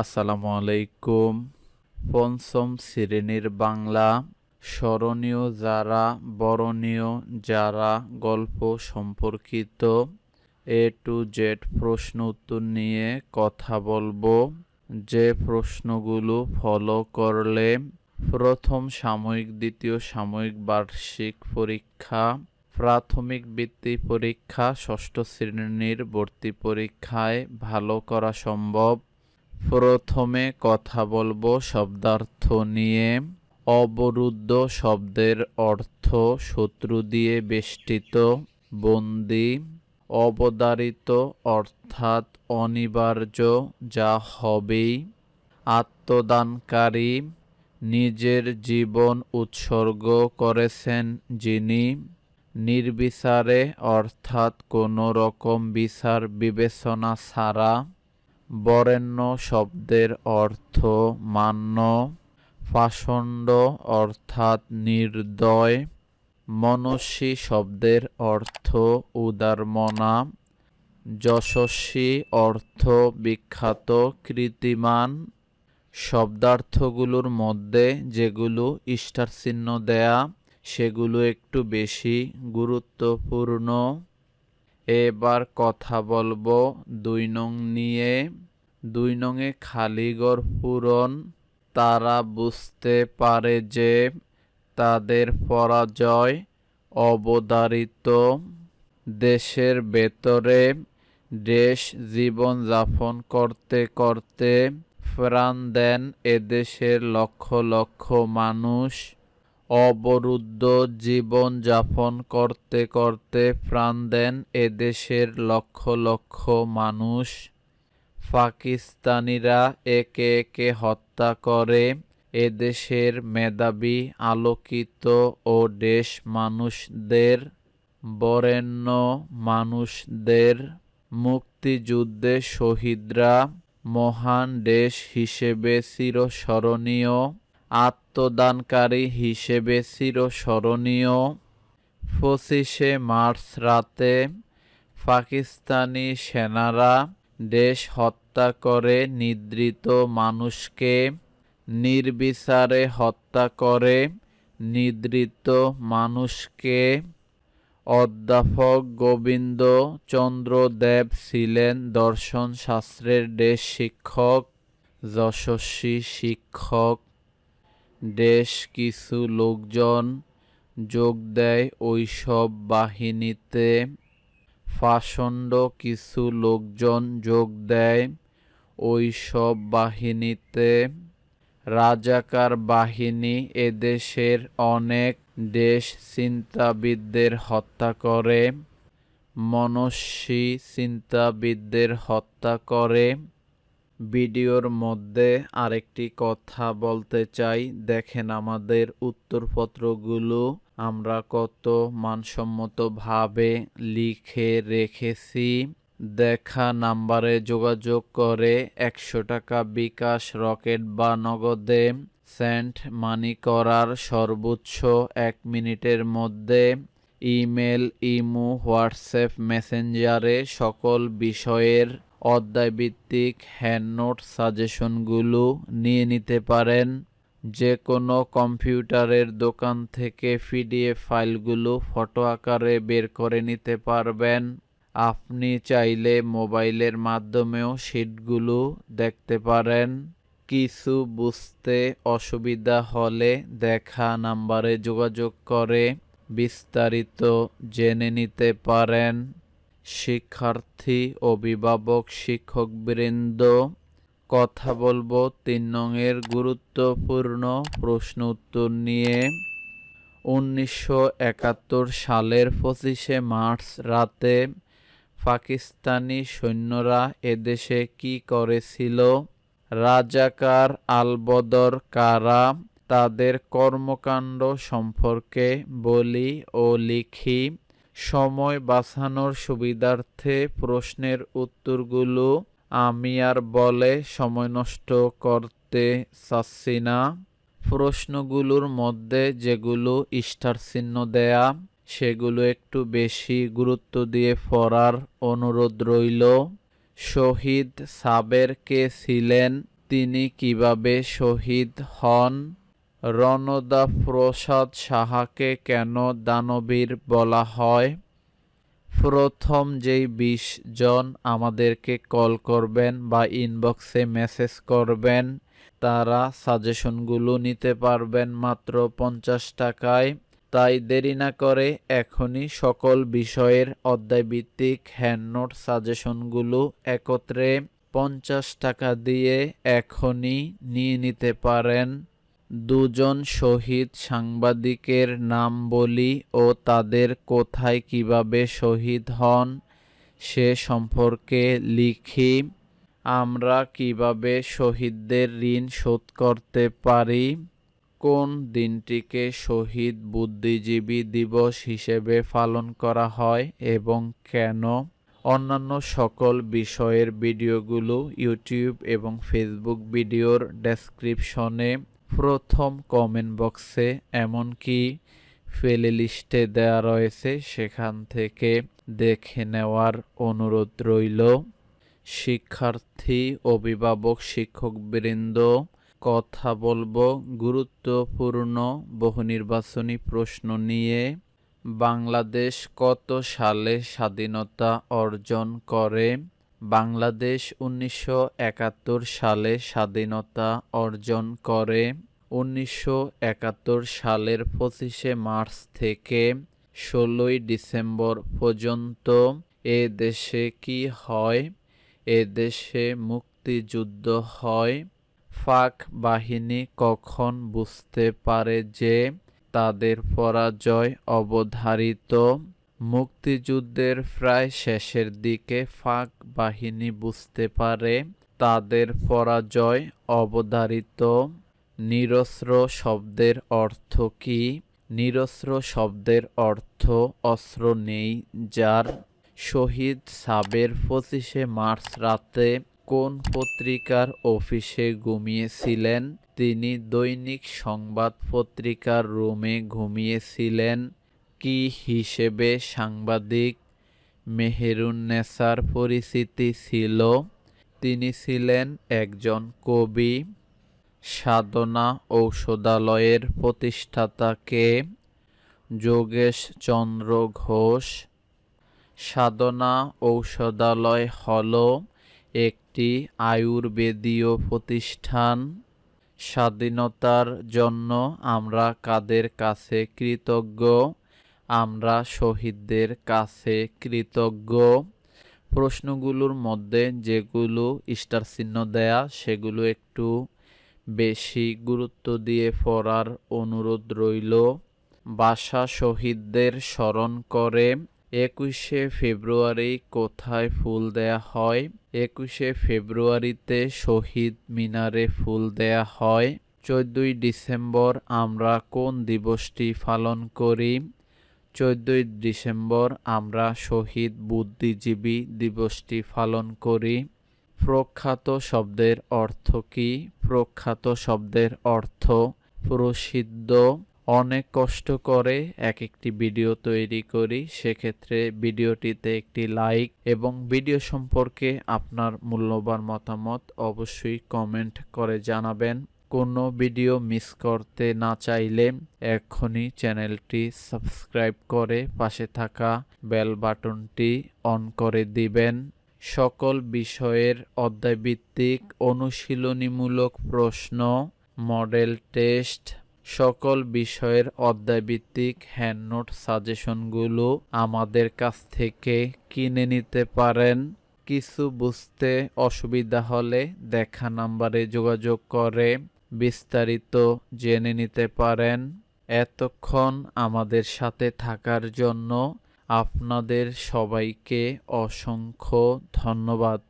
আসসালামু আলাইকুম। পঞ্চম শ্রেণির বাংলা স্মরণীয় যারা, বরণীয় যারা গল্প সম্পর্কিত এ টু জেড প্রশ্ন উত্তর নিয়ে কথা বলব। যে প্রশ্নগুলো ফলো করলে প্রথম সাময়িক, দ্বিতীয় সাময়িক বার্ষিক পরীক্ষা, প্রাথমিক বৃত্তি পরীক্ষা, ষষ্ঠ শ্রেণির ভর্তি পরীক্ষায় ভালো করা সম্ভব। প্রথমে কথা বলব শব্দার্থ নিয়ে। অবরুদ্ধ শব্দের অর্থ শত্রু দিয়ে বেষ্টিত, বন্দি, অবদারিত অর্থাৎ অনিবার্য, যা হবেই। আত্মদানকারী, নিজের জীবন উৎসর্গ করেছেন যিনি। নির্বিচারে অর্থাৎ কোনো রকম বিচার বিবেচনা ছাড়া বরেণ্য শব্দের অর্থ মান্য, পাষণ্ড অর্থাৎ নির্দয়, মনস্বী শব্দের অর্থ উদারমনা, যশস্বী অর্থ বিখ্যাত কৃতিমান। শব্দার্থগুলোর মধ্যে যেগুলো স্টার চিহ্ন দেয়া, সেগুলো একটু বেশি গুরুত্বপূর্ণ। এবার কথা বলব দুই নং নিয়ে। দুই নংয়ে খালিগড় পূরণ, তারা বুঝতে পারে যে তাদের পরাজয় অবদারিত দেশের ভেতরে দেশ জীবন যাপন করতে করতে প্রাণ দেন এদেশের লক্ষ লক্ষ মানুষ। অবরুদ্ধ জীবন যাপন করতে করতে প্রাণ দেন এদেশের লক্ষ লক্ষ মানুষ। পাকিস্তানিরা একে একে হত্যা করে। এদেশের মেধাবী, আলোকিত ও দেশ মানুষদের, বরেণ্য মানুষদের, মুক্তিযুদ্ধে শহীদরা মহান দেশ হিসেবে চিরস্মরণীয়। আত্মদানকারী হিসেবে চিরস্মরণীয়। পঁচিশে মার্চ রাতে পাকিস্তানি সেনারা দেশ হত্যা করে নিদ্রিত মানুষকে, নির্বিচারে হত্যা করে নিদ্রিত মানুষকে। অধ্যাপক গোবিন্দ চন্দ্র দেব ছিলেন দর্শন শাস্ত্রের দেশ শিক্ষক, যশস্বী শিক্ষক। দেশ কিছু লোকজন যোগ দেয় ওইসব বাহিনীতে। ফাসণ্ড কিছু লোকজন যোগ দেয় ওইসব বাহিনীতে। রাজাকার বাহিনী এদেশের অনেক দেশ চিন্তাবিদদের হত্যা করে, মনস্বী চিন্তাবিদদের হত্যা করে। ভিডিওর মধ্যে আরেকটি কথা বলতে চাই। দেখেন আমাদের উত্তরপত্রগুলো আমরা কত মানসম্মতভাবে লিখে রেখেছি। দেখা নাম্বারে যোগাযোগ করে একশো টাকা বিকাশ রকেট বা নগদে সেন্ট মানি করার সর্বোচ্চ এক মিনিটের মধ্যে ইমেল, ইমো, হোয়াটসঅ্যাপ, মেসেঞ্জারে সকল বিষয়ের অধ্যায়ভিত্তিক হ্যান্ডনোট সাজেশনগুলো নিয়ে নিতে পারেন। যে কোনো কম্পিউটারের দোকান থেকে পিডিএফ ফাইলগুলো ফটো আকারে বের করে নিতে পারবেন। আপনি চাইলে মোবাইলের মাধ্যমেও শিটগুলো দেখতে পারেন। কিছু বুঝতে অসুবিধা হলে দেখা নাম্বারে যোগাযোগ করে বিস্তারিত জেনে নিতে পারেন। শিক্ষার্থী, অভিভাবক, শিক্ষকবৃন্দ, কথা বলব তিন নংয়ের গুরুত্বপূর্ণ প্রশ্ন উত্তর নিয়ে। উনিশশো একাত্তর সালের পঁচিশে মার্চ রাতে পাকিস্তানি সৈন্যরা এদেশে কি করেছিল? রাজাকার আলবদর কারা? তাদের কর্মকাণ্ড সম্পর্কে বলি ও লিখি। সময় বাঁচানোর সুবিধার্থে প্রশ্নের উত্তরগুলো আমি আর বলে সময় নষ্ট করতে চাচ্ছি না। প্রশ্নগুলোর মধ্যে যেগুলো স্টার চিহ্ন দেয়া, সেগুলো একটু বেশি গুরুত্ব দিয়ে পড়ার অনুরোধ রইল। শহীদ সাবের কে ছিলেন, তিনি কীভাবে শহীদ হন? রণদা প্রসাদ সাহাকে কেন দানবীর বলা হয়? প্রথম যেই বিশ জন আমাদেরকে কল করবেন বা ইনবক্সে মেসেজ করবেন, তারা সাজেশনগুলো নিতে পারবেন মাত্র পঞ্চাশ টাকায়। তাই দেরি না করে এখনই সকল বিষয়ের অধ্যায়ভিত্তিক হ্যান্ডনোট সাজেশনগুলো একত্রে পঞ্চাশ টাকা দিয়ে এখনই নিয়ে নিতে পারেন। দুজন শহীদ সাংবাদিকের নাম বলি ও তাদের কোথায় কীভাবে শহীদ হন সে সম্পর্কে লিখি। আমরা কীভাবে শহীদদের ঋণ শোধ করতে পারি? কোন দিনটিকে শহীদ বুদ্ধিজীবী দিবস হিসেবে পালন করা হয় এবং কেন? অন্যান্য সকল বিষয়ের ভিডিওগুলো ইউটিউব এবং ফেসবুক ভিডিওর ডেসক্রিপশনে প্রথম কমেন্ট বক্সে এমনকি প্লে লিস্টে দেওয়া রয়েছে, সেখান থেকে দেখে নেওয়ার অনুরোধ রইল। শিক্ষার্থী, অভিভাবক, শিক্ষকবৃন্দ, কথা বলব, গুরুত্বপূর্ণ বহুনির্বাচনী প্রশ্ন নিয়ে। বাংলাদেশ কত সালে স্বাধীনতা অর্জন করে? বাংলাদেশ উনিশশো একাত্তর সালে স্বাধীনতা অর্জন করে। উনিশশো একাত্তর সালের পঁচিশে মার্চ থেকে ষোলোই ডিসেম্বর পর্যন্ত এ দেশে কি হয়? এ দেশে মুক্তিযুদ্ধ হয়। ফাক বাহিনী কখন বুঝতে পারে যে তাদের পরাজয় অবধারিত? মুক্তিযুদ্ধের প্রায় শেষের দিকে ফাক বাহিনী বুঝতে পারে তাদের পরাজয় অবধারিত। নিরস্ত্র শব্দের অর্থ কী? নিরস্ত্র শব্দের অর্থ অস্ত্র নেই, যার শহীদ সাবের পঁচিশে মার্চ রাতে কোন পত্রিকার অফিসে ঘুমিয়েছিলেন? তিনি দৈনিক সংবাদ পত্রিকার রুমে ঘুমিয়েছিলেন। কি হিসেবে সাংবাদিক মেহেরুন্নেসার পরিচিতি ছিল? তিনি ছিলেন একজন কবি, সাধনা ঔষধালয়ের প্রতিষ্ঠাতাকে যোগেশ চন্দ্র ঘোষ। সাধনা ঔষধালয় হল একটি আয়ুর্বেদীয় প্রতিষ্ঠান। স্বাধীনতার জন্য আমরা কাদের কাছে কৃতজ্ঞ? আমরা শহীদদের কাছে কৃতজ্ঞ। প্রশ্নগুলোর মধ্যে যেগুলো স্টার চিহ্ন দেয়া, সেগুলো একটু বেশি গুরুত্ব দিয়ে পড়ার অনুরোধ রইল। বাসা শহীদদের স্মরণ করে, একুশে ফেব্রুয়ারি কোথায় ফুল দেয়া হয়? একুশে ফেব্রুয়ারিতে শহীদ মিনারে ফুল দেয়া হয়। চোদ্দই ডিসেম্বর আমরা কোন দিবসটি পালন করি? চোদ্দই ডিসেম্বর আমরা শহীদ বুদ্ধিজীবী দিবসটি পালন করি। প্রখ্যাত শব্দের অর্থ কী? প্রখ্যাত শব্দের অর্থ প্রসিদ্ধ। অনেক কষ্ট করে এক একটি ভিডিও তৈরি করি, সেক্ষেত্রে ভিডিওটিতে একটি লাইক এবং ভিডিও সম্পর্কে আপনার মূল্যবান মতামত অবশ্যই কমেন্ট করে জানাবেন। কোনো ভিডিও মিস করতে না চাইলে এখনই চ্যানেলটি সাবস্ক্রাইব করে পাশে থাকা বেল বাটনটি অন করে দিবেন। সকল বিষয়ের অধ্যায়ভিত্তিক অনুশীলনীমূলক প্রশ্ন, মডেল টেস্ট, সকল বিষয়ের অধ্যায়ভিত্তিক হ্যান্ডনোট সাজেশনগুলো আমাদের কাছ থেকে কিনে নিতে পারেন। কিছু বুঝতে অসুবিধা হলে দেখা নাম্বারে যোগাযোগ করে বিস্তারিত জেনে নিতে পারেন এতক্ষণ আমাদের সাথে থাকার জন্য আপনাদের সবাইকে অসংখ্য ধন্যবাদ।